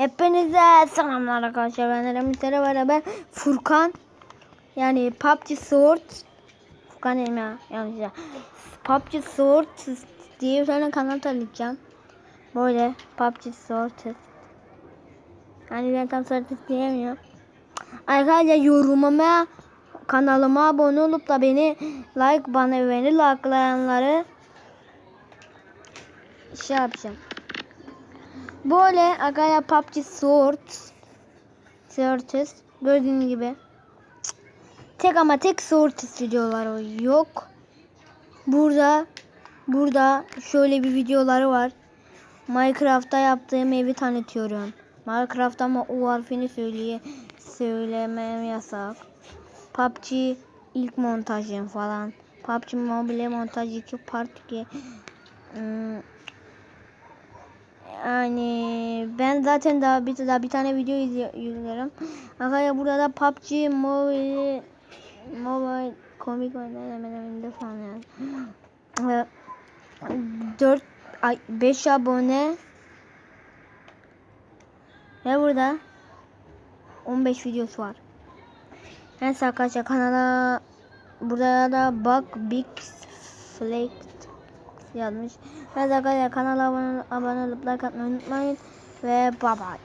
Hepinize selamlar arkadaşlar. Ben Eren Müster'e beraber Furkan yani PUBG Sword Furkan ya yanlış ya. PUBG Sword diye bir tane kanal tanıtacağım. Böyle PUBG Sword Yani ben tam Sword diyemiyorum. Arkadaşlar yorumuma kanalıma abone olup da beni like bana beni likelayanları şey yapacağım. Böyle arkadaşlar PUBG Sword Swords gördüğünüz gibi tek ama tek Swords videoları yok. Burada burada şöyle bir videoları var. Minecraft'ta yaptığım evi tanıtıyorum. Minecraft ama o harfini söyleye söylemem yasak. PUBG ilk montajım falan. PUBG Mobile montaj 2 part 2. Hmm, yani ben zaten daha bir daha bir tane video izliyorum. Arkadaşlar burada da PUBG Mobile Mobile komik oyunlar hemen hemen de falan yani. 4 ay 5 abone ve burada 15 videosu var. Neyse arkadaşlar kanala burada da bak Big Flake yazmış. Evet arkadaşlar kanala abone, abone olup like atmayı unutmayın. Bye bye.